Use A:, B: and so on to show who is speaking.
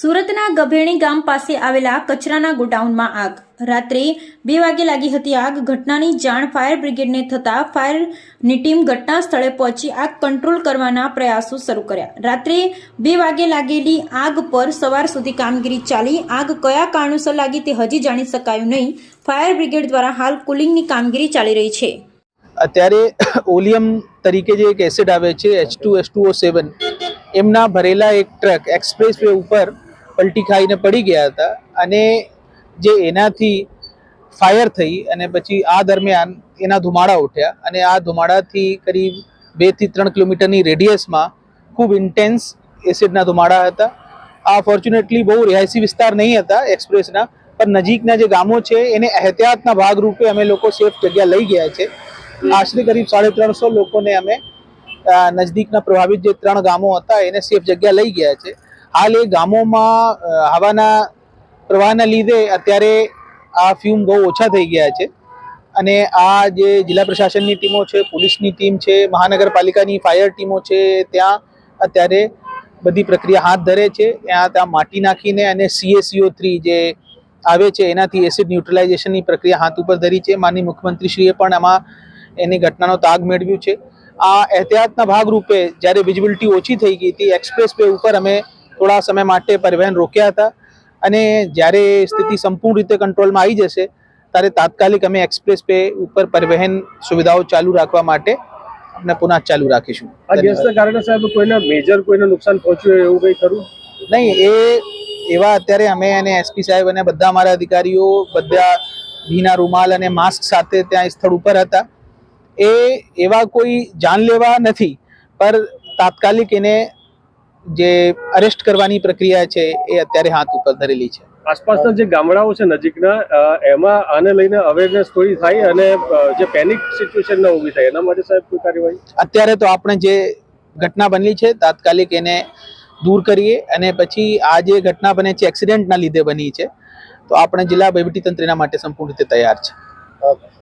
A: સુરતના ગભેણી ગામ પાસે આવેલા કચરાના ગોડાઉનમાં આગ. રાત્રે બે વાગે લાગી હતી આગ. ઘટનાની જાણ ફાયર બ્રિગેડને થતાં ફાયરની ટીમ ઘટના સ્થળે પહોંચી આગ કંટ્રોલ કરવાના પ્રયાસો શરૂ કર્યા. રાત્રે બે વાગે લાગેલી આગ પર સવાર સુધી કામગીરી ચાલી. આગ કયા કારણોસર લાગી તે હજી જાણી શકાયું નહીં. ફાયર બ્રિગેડ દ્વારા હાલ કુલિંગની કામગીરી ચાલી રહી છે.
B: અત્યારે ઓલિયમ તરીકે જે એક એસિડ આવે છે H two H two O seven એમના ભરેલા એક ટ્રક એક્સપ્રેસ વે ઉપર પલટી ખાઈને પડી ગયા હતા અને જે એનાથી ફાયર થઈ અને પછી આ દરમિયાન એના ધુમાડા ઉઠ્યા અને આ ધુમાડાથી કરીબ બેથી ત્રણ કિલોમીટરની રેડિયસમાં ખૂબ ઇન્ટેન્સ એસિડના ધુમાડા હતા. આ ફોર્ચ્યુનેટલી બહુ રિહાયસી વિસ્તાર નહીં હતા એક્સપ્રેસના, પણ નજીકના જે ગામો છે એને એહતિયાતના ભાગરૂપે અમે લોકો સેફ જગ્યા લઈ ગયા છે. આશરે કરીબ સાડા ત્રણસો લોકોને અમે નજદીકના પ્રભાવિત જે ત્રણ ગામો હતા એને સેફ જગ્યા લઈ ગયા છે. હાલ એ ગામોમાં હવાના પ્રવાહના લીધે અત્યારે આ ફ્યુમ બહુ ઓછા થઈ ગયા છે. અને આ જે જિલ્લા પ્રશાસનની ટીમો છે, પોલીસની ટીમ છે, મહાનગરપાલિકાની ફાયર ટીમો છે, ત્યાં અત્યારે બધી પ્રક્રિયા હાથ ધરે છે. ત્યાં ત્યાં માટી નાખીને અને સીએસીઓ થ્રી જે આવે છે, એનાથી એસિડ ન્યુટ્રલાઇઝેશનની પ્રક્રિયા હાથ ઉપર ધરી છે. માનની મુખ્યમંત્રીશ્રીએ પણ આમાં એની ઘટનાનો તાગ મેળવ્યું છે. આ એહતિયાતના ભાગરૂપે જ્યારે વિઝિબિલિટી ઓછી થઈ ગઈ હતી એક્સપ્રેસ વે ઉપર અમે થોડા સમય માટે પરિવહન રોક્યા હતા અને જ્યારે સ્થિતિ સંપૂર્ણ રીતે કંટ્રોલમાં આવી જશે ત્યારે તાત્કાલિક અમે એક્સપ્રેસ વે ઉપર પરિવહન સુવિધાઓ ચાલુ રાખવા માટે આપણે પુનઃ ચાલુ રાખીશું.
C: આ ગેસના કારણે સાહેબ કોઈને મેજર કોઈને નુકસાન પહોંચ્યું એવું કંઈ ખરું?
B: નહીં એ એવા અત્યારે અમે અને એસપી સાહેબ અને બધા અમારા અધિકારીઓ બધા ભીના રૂમાલ અને માસ્ક સાથે ત્યાં સ્થળ ઉપર હતા. એ એવા કોઈ જાનલેવા નથી પર તાત્કાલિક એને જે અરેસ્ટ કરવાની પ્રક્રિયા છે એ અત્યારે હાથ ઉપર ધરેલી છે.
C: આસપાસના જે ગામડાઓ છે નજીકના એમાં આને લઈને અવેરનેસ થોડી થાય અને જે પેનિક સિચ્યુએશન ના ઊભી થાય એના માટે સાહેબ કોઈ કાર્યવાહી?
B: અત્યારે તો આપણે જે ઘટના બની છે તાત્કાલિક એને દૂર કરીએ અને પછી આ જે ઘટના બને છે એક્સિડન્ટના લીધે બની છે તો આપણે જિલ્લા તંત્ર એના માટે સંપૂર્ણ રીતે તૈયાર છે.